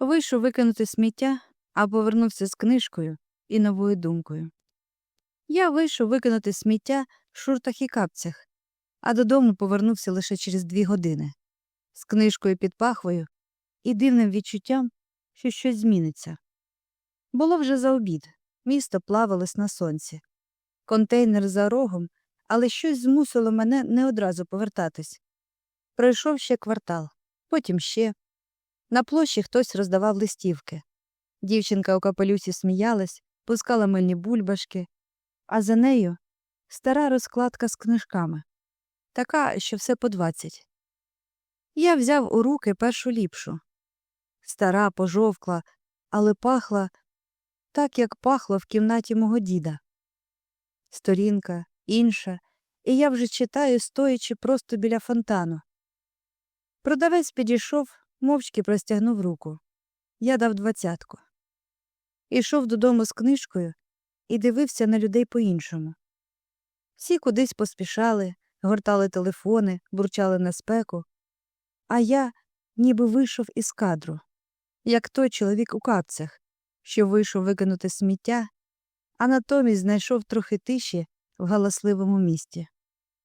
Вийшов викинути сміття, а повернувся з книжкою і новою думкою. Я вийшов викинути сміття в шуртах і капцях, а додому повернувся лише через дві години з книжкою під пахвою і дивним відчуттям, що щось зміниться. Було вже за обід, місто плавалось на сонці. Контейнер за рогом, але щось змусило мене не одразу повертатись. Пройшов ще квартал, потім ще. На площі хтось роздавав листівки. Дівчинка у капелюсі сміялась, пускала мильні бульбашки, а за нею стара розкладка з книжками, така, що все по двадцять. Я взяв у руки першу ліпшу. Стара, пожовкла, але пахла так, як пахло в кімнаті мого діда. Сторінка, інша, і я вже читаю, стоячи просто біля фонтану. Продавець підійшов, мовчки простягнув руку. Я дав двадцятку. Ішов додому з книжкою і дивився на людей по-іншому. Всі кудись поспішали, гортали телефони, бурчали на спеку, а я ніби вийшов із кадру, як той чоловік у капцях, що вийшов викинути сміття, а натомість знайшов трохи тиші в галасливому місті.